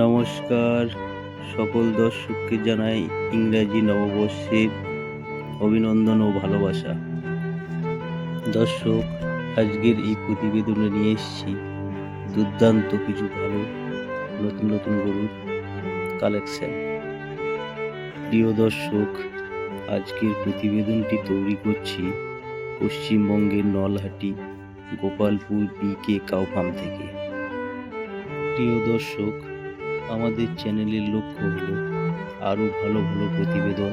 নমস্কার সকল দর্শককে জানাই ইংরাজি নববর্ষের অভিনন্দন ও ভালোবাসা। দর্শক, আজকের এই প্রতিবেদনে নিয়ে এসেছি দুর্দান্ত কিছু ভালো, নতুন নতুন গরুর কালেকশন প্রিয় দর্শক, আজকের প্রতিবেদনটি তৈরি করছি পশ্চিমবঙ্গের Nalhati, Gopalpur, BK cow farm থেকে। প্রিয় দর্শক আমাদের চ্যানেলের লক্ষ্য হল আরও ভালো ভালো প্রতিবেদন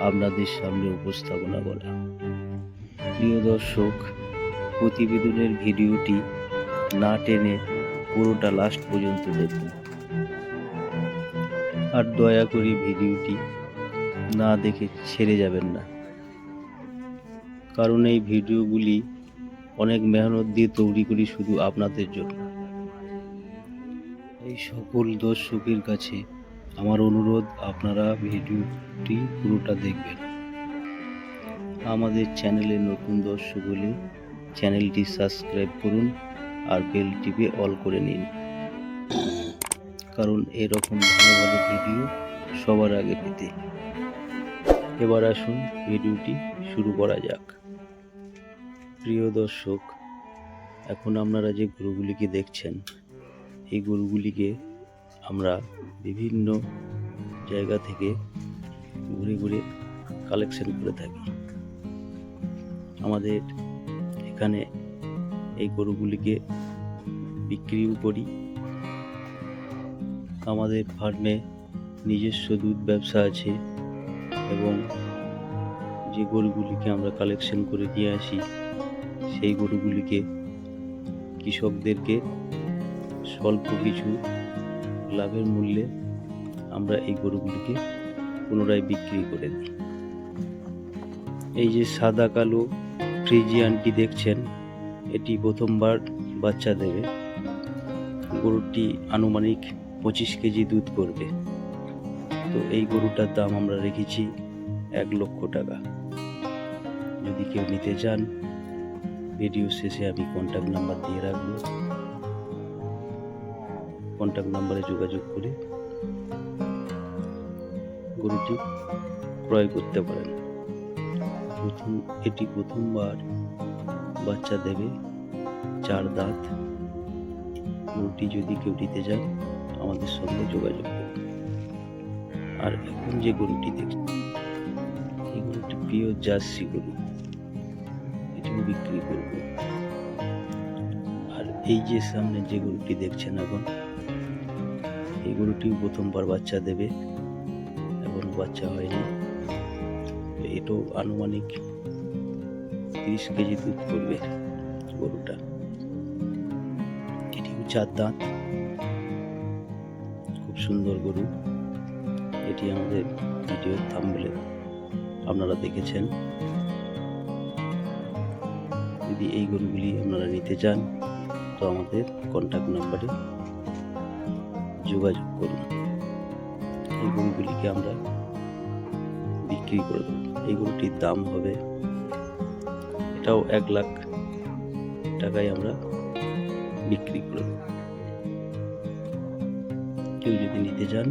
আপনাদের সামনে উপস্থাপনা করা। প্রিয় দর্শক, প্রতিবেদনের ভিডিওটি না টেনে পুরোটা লাস্ট পর্যন্ত দেখুন। আর দয়া করে ভিডিওটি না দেখে ছেড়ে যাবেন না। কারণ এই ভিডিওগুলি অনেক মেহনত দিয়ে তৈরি করি শুধু আপনাদের জন্য। এই সকল দর্শকের কাছে আমার অনুরোধ, আপনারা ভিডিওটি পুরোটা দেখবেন। আমাদের চ্যানেলে নতুন দর্শক হলে চ্যানেলটি সাবস্ক্রাইব করুন আর বেল টিপে অল করে নিন। কারণ এরকম ভালো ভালো ভিডিও সবার আগে পেতে। এবার আসুন ভিডিওটি শুরু করা যাক। প্রিয় দর্শক, এখন আপনারা যে গরুগুলিকে দেখছেন এই গরুগুলিকে আমরা বিভিন্ন জায়গা থেকে ঘুরে ঘুরে কালেকশন করে থাকি। আমাদের এখানে এই গরুগুলিকে বিক্রিও করি। আমাদের ফার্মে নিজস্ব দুধ ব্যবসা আছে এবং যে গরুগুলিকে আমরা কালেকশন করে নিয়ে আসি, সেই গরুগুলিকে কৃষকদেরকে স্বল্প কিছু লাভের মূল্যে আমরা এই গরুগুলিকে পুনরায় বিক্রি করে দিই। এই যে সাদা কালো ফ্রিজিয়ানটি দেখছেন, এটি প্রথমবার বাচ্চা দেবে। গরুটি আনুমানিক পঁচিশ কেজি দুধ করবে। তো এই গরুটার দাম আমরা রেখেছি এক লক্ষ টাকা। যদি কেউ নিতে চান, ভিডিও শেষে আমি কন্ট্যাক্ট নাম্বার দিয়ে রাখব। কন্ট্যাক্ট নাম্বারে যোগাযোগ করে গরুটি ক্রয় করতে পারেন। প্রথম, এটি প্রথমবার বাচ্চা দেবে চার দাঁত। গরুটি যদি কেউ নিতে চান, আমাদের সঙ্গে যোগাযোগ করুন। আর এখন যে গরুটি দেখছি, এই গরুটি প্রিয় জার্সি গরু। এটিও বিক্রি করব। আর এই যে সামনে যে গরুটি দেখছেন এখন এই গরুটিও প্রথমবার বাচ্চা দেবে এখন বাচ্চা হয়নি। এটাও আনুমানিক তিরিশ কেজি দুধ করবে গরুটা। এটিও চার দাঁত। খুব সুন্দর গরু। এটি আমাদের ভিডিও থাম্বলে আপনারা দেখেছেন। যদি এই গরুগুলি আপনারা নিতে চান, তো আমাদের কন্ট্যাক্ট নাম্বারে যোগাযোগ করুন। এই গরুগুলিকে আমরা বিক্রি করে দেবো। এই গরুটির দাম হবে, এটাও এক লাখ টাকায় আমরা বিক্রি করে দেবো। কেউ যদি নিতে চান,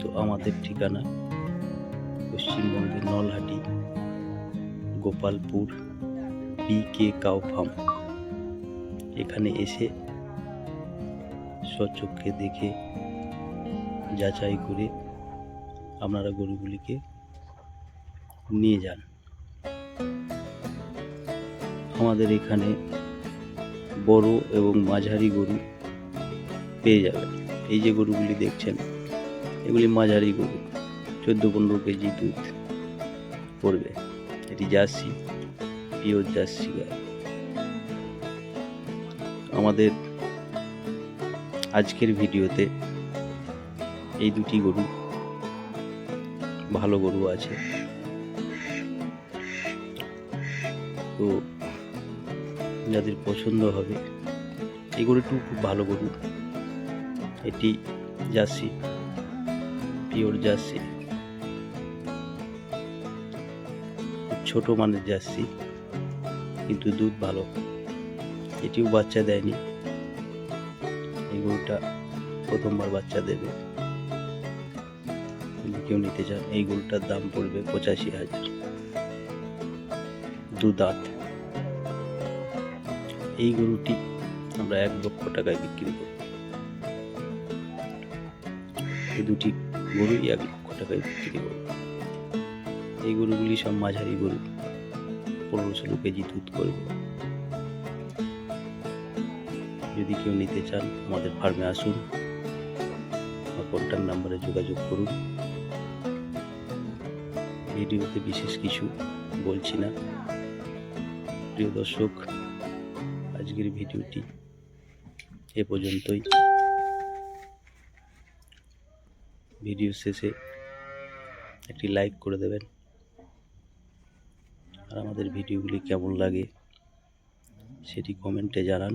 তো আমাদের ঠিকানা পশ্চিমবঙ্গের Nalhati, Gopalpur, B K cow farm. এখানে এসে স্বচক্ষে দেখে যাচাই করে আপনারা গরুগুলিকে নিয়ে যান। আমাদের এখানে বড় এবং মাঝারি গরু পেয়ে যাবেন এই যে গরুগুলি দেখছেন, এগুলি মাঝারি গরু, চোদ্দ পনেরো কেজি দুধ পড়বে। এটি জার্সি, পিওর জার্সি গায়ে। আমাদের আজকের ভিডিওতে এই দুটি গরু, ভালো গরু আছে। তো যাদের পছন্দ হবে, এই গরুটিও খুব ভালো গরু। এটি জার্সি, পিওর জার্সি। ছোট মানের জার্সি, কিন্তু দুধ ভালো। এটিও বাচ্চা দেয়নি। এই গরুটা প্রথমবার বাচ্চা দেবে। যদি কেউ নিতে চান, এই গরুটার দাম পড়বে পঁচাশি হাজার। দু দাঁত। এই গরুটি আমরা এক লক্ষ টাকায় বিক্রি করব এই দুটি গরুই এক লক্ষ টাকায় বিক্রি করব এই গরুগুলি সব মাঝারি গরু। পনেরো ষোলো কেজি দুধ করবে। যদি কেউ নিতে চান, আমাদের ফার্মে আসুন আমার কন্ট্যাক্ট নাম্বারে যোগাযোগ করুন। ভিডিওতে বিশেষ কিছু বলছি না। প্রিয় দর্শক, আজকের ভিডিওটি এ পর্যন্তই। ভিডিও শেষে একটি লাইক করে দেবেন। আর আমাদের ভিডিওগুলি কেমন লাগে, সেটি কমেন্টে জানান।